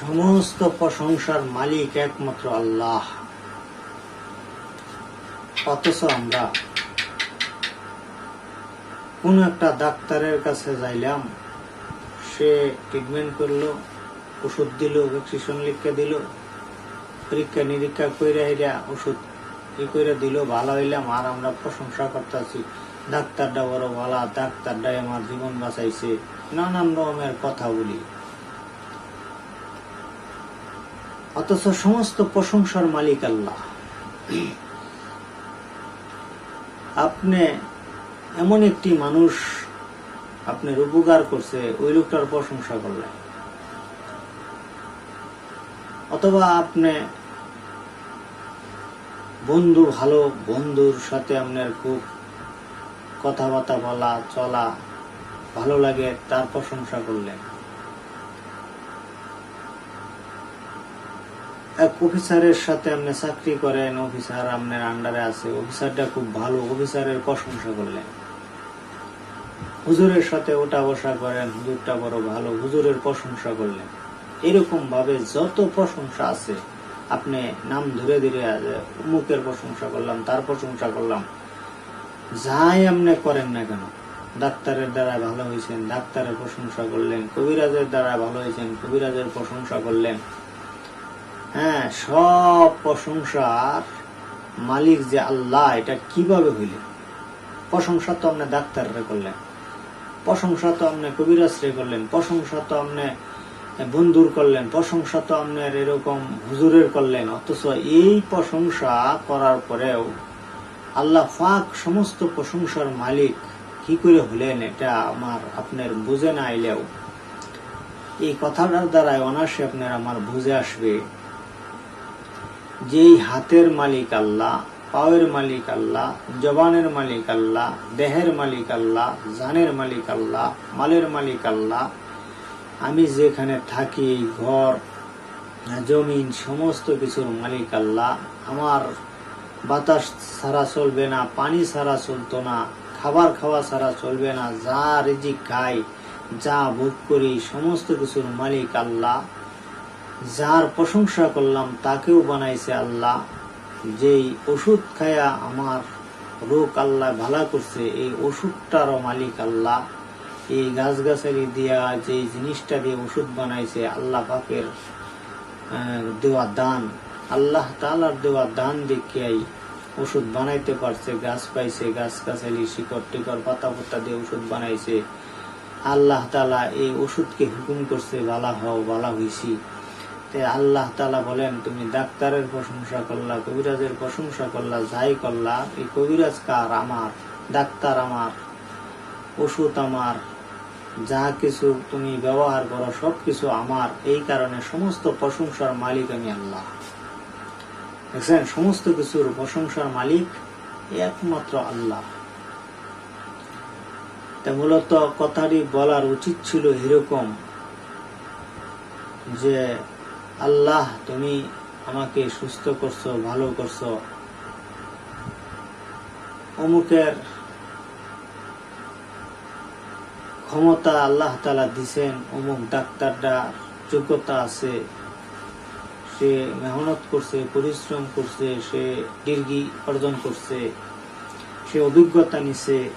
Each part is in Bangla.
সমস্ত প্রশংসার মালিক একমাত্র আল্লাহ। অথচ আমরা কোন একটা ডাক্তারের কাছে যাইলাম, সে ট্রিটমেন্ট করল, ওষুধ দিল ভ্যাকসিনেশন লিখে দিল, পরীক্ষা নিরীক্ষা করে হেরা ওষুধ ই করে দিল, ভালো হইলাম, আর আমরা প্রশংসা করতেছি, ডাক্তারটা বড় ভালো, ডাক্তারটাই আমার জীবন বাঁচাইছে, নানান রকমের কথা বলি। অথচ সমস্ত প্রশংসার মালিক আল্লাহ। আপনি এমন একটি মানুষ আপনার উপকার করছে, ওই লোকটার প্রশংসা করলেন। অথবা আপনি বন্ধু ভালো বন্ধুর সাথে আপনার খুব কথাবার্তা বলা, চলা, ভালো লাগে, তার প্রশংসা করলেন। অফিসারের সাথে আপনি চাকরি করেন, অফিসার আপনার আন্ডারে আছে। অফিসারটা খুব ভালো, অফিসারের প্রশংসা করলেন। হুজুরের সাথে ওটা বসা করেন, হুজুরটা বড় ভালো, হুজুরের প্রশংসা করলেন। এরকম ভাবে যত প্রশংসা আছে, আপনি নাম ধরে ধরে অমুকের প্রশংসা করলাম, তার প্রশংসা করলাম। যাই আপনি করেন না কেন, ডাক্তারের দ্বারা ভালো হয়েছেন, ডাক্তারের প্রশংসা করলেন, কবিরাজের দ্বারা ভালো হয়েছেন, কবিরাজের প্রশংসা করলেন। হ্যাঁ সব প্রশংসার মালিক যে আল্লাহ, এটা কীভাবে হইল? প্রশংসা তো আপনি ডাক্তাররে করলেন, প্রশংসা তো আপনি কবিরাজরে করলেন, প্রশংসা তো আপনি বন্ধুর করলেন, প্রশংসা তো আপনার এরকম হুজুরের করলেন, অথচ এই প্রশংসা করার পরেও আল্লাহ ফাক সমস্ত প্রশংসার মালিক কি করে হলেন, এটা আমার আপনার বুঝে না আইলেও এই কথাটার দ্বারাই অনাসে আপনার আমার বুঝে আসবে। যেই হাতের মালিক আল্লাহ পাওয়ের মালিক আল্লাহ, জবানের মালিক আল্লাহ, দেহের মালিক আল্লাহ, জানের মালিক আল্লাহ, মালের মালিক আল্লাহ, আমি যেখানে থাকি ঘর, জমিন, সমস্ত কিছুর মালিক আল্লাহ। আমার বাতাস ছাড়া চলবে না, পানি ছাড়া চলতো না, খাবার খাওয়া ছাড়া চলবে না, যা রিজিক খাই, যা ভোগ করি, সমস্ত কিছুর মালিক আল্লাহ। যার প্রশংসা করলাম, তাকেও বানাইছে আল্লাহ। যেই ওষুধ খায়া আমার রোগ আল্লাহ ভালা করছে, এই ওষুধটারও মালিক আল্লাহ। এই গাছ গাছালি দিয়া যে জিনিসটা দিয়ে ওষুধ বানাইছে, আল্লাহ পাকের দেওয়া দান। আল্লাহ তালার দেওয়া দান দেখিয়াই ওষুধ বানাইতে পারছে, গাছ পাইছে গাছ গাছালি শিকড় টিকড় পাতা পাতা দিয়ে ওষুধ বানাইছে। আল্লাহ তালা এই ওষুধকে হুকুম করছে, বালা হও, বালা হইছি। আল্লাহ তালা বলেন, তুমি ডাক্তারের প্রশংসা করলা, কবিরাজের প্রশংসা করলা, যাই করলা, এই কবিরাজ কার? আমার, ডাক্তার আমার, ওষুধ আমার, যা কিছু তুমি ব্যবহার করো, সবকিছু আমার, এই কারণে সমস্ত প্রশংসার মালিক আমি আল্লাহ। দেখছেন, সমস্ত কিছুর প্রশংসার মালিক একমাত্র আল্লাহ। তা মূলত কথাটি বলার উচিত ছিল এরকম যে আল্লাহ, তুমি আমাকে সুস্থ করছ, ভালো করছ। অমুকের ক্ষমতা আল্লাহ তালা দিছেন, অমুক ডাক্তারটা যোগ্যতা আছে। সে মেহনত করছে, পরিশ্রম করছে, সে ডিগ্রি অর্জন করছে, সে অভিজ্ঞতা নিছে।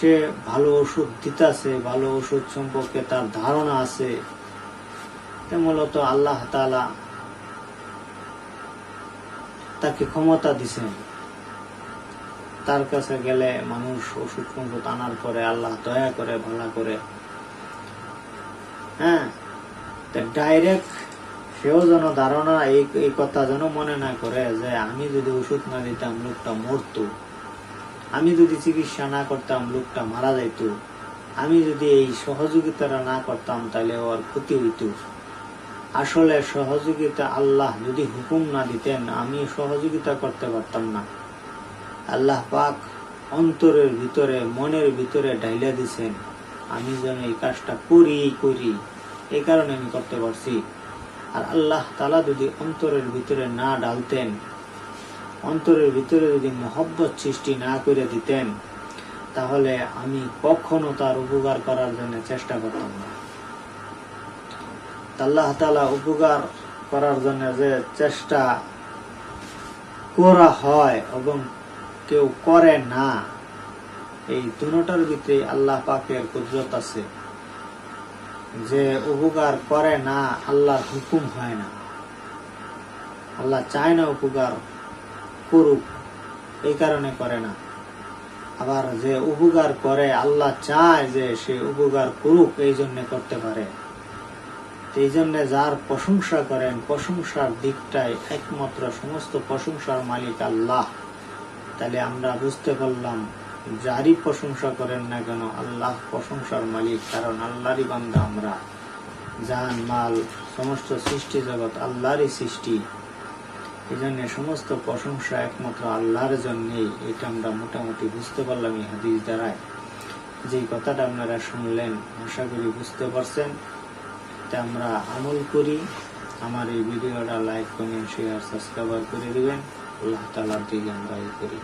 সে ভালো ওষুধ দিতেছে, ভালো ওষুধ সম্পর্কে তার ধারণা আছে। মূলত আল্লাহ তালা তাকে ক্ষমতা দিছেন। তার কাছে গেলে মানুষ ওষুধ সম্পদ আনার পরে আল্লাহ দয়া করে, ভালো করে। হ্যাঁ? ডাইরেক্ট সেও যেন ধারণা, এই এই কথা যেন মনে না করে যে আমি যদি ওষুধ না দিতাম লোকটা মরতো। আমি যদি চিকিৎসা না করতাম লোকটা মারা যাইত। আমি যদি এই সহযোগিতাটা না করতাম তাহলে ওর ক্ষতি হইত। আসলে সহযোগিতা আল্লাহ যদি হুকুম না দিতেন, আমি সহযোগিতা করতে পারতাম না। আল্লাহ পাক অন্তরের ভিতরে, মনের ভিতরে ঢাইলা দিছেন, আমি যেন এই কাজটা করি করি। এই কারণে আমি করতে পারছি। আর আল্লাহ তালা যদি অন্তরের ভিতরে না ডালতেন অন্তরের ভিতরে যদি মহব্বত সৃষ্টি না করে দিতেন, তাহলে আমি কখনো তার উপকার করার জন্য চেষ্টা করতাম না। আল্লাহ তালা উপকার করার জন্য যে চেষ্টা করা হয় এবং কেউ করে না, এই দুটার ভিতরে আল্লাহ পাকের কুদরত আছে। যে উপকার করে না, আল্লাহর হুকুম হয় না। আল্লাহ চায় না উপকার করুক, এই কারণে করে না। আবার যে উপকার করে, আল্লাহ চায় যে সে উপকার করুক, এই জন্য করতে পারে। এই জন্য যার প্রশংসা করেন, প্রশংসার দিকটাই একমাত্র সমস্ত প্রশংসার মালিক আল্লাহ। তাহলে আমরা বুঝতে পারলাম, যারই প্রশংসা করেন না কেন, আল্লাহ প্রশংসার মালিক, কারণ আল্লাহরই বান্দা আমরা। জান মাল, সমস্ত সৃষ্টি জগৎ আল্লাহরই সৃষ্টি। এই জন্য সমস্ত প্রশংসা একমাত্র আল্লাহর জন্যেই, এটা আমরা মোটামুটি বুঝতে পারলাম এই হাদিস দ্বারায় যে কথাটা আপনারা শুনলেন, আশা করি বুঝতে পারছেন। তা আমরা আমল করি। আমার এই ভিডিওটা লাইক কমেন্ট শেয়ার সাবস্ক্রাইব করে দেবেন। আল্লাহ তালার দিকে আমরা করি।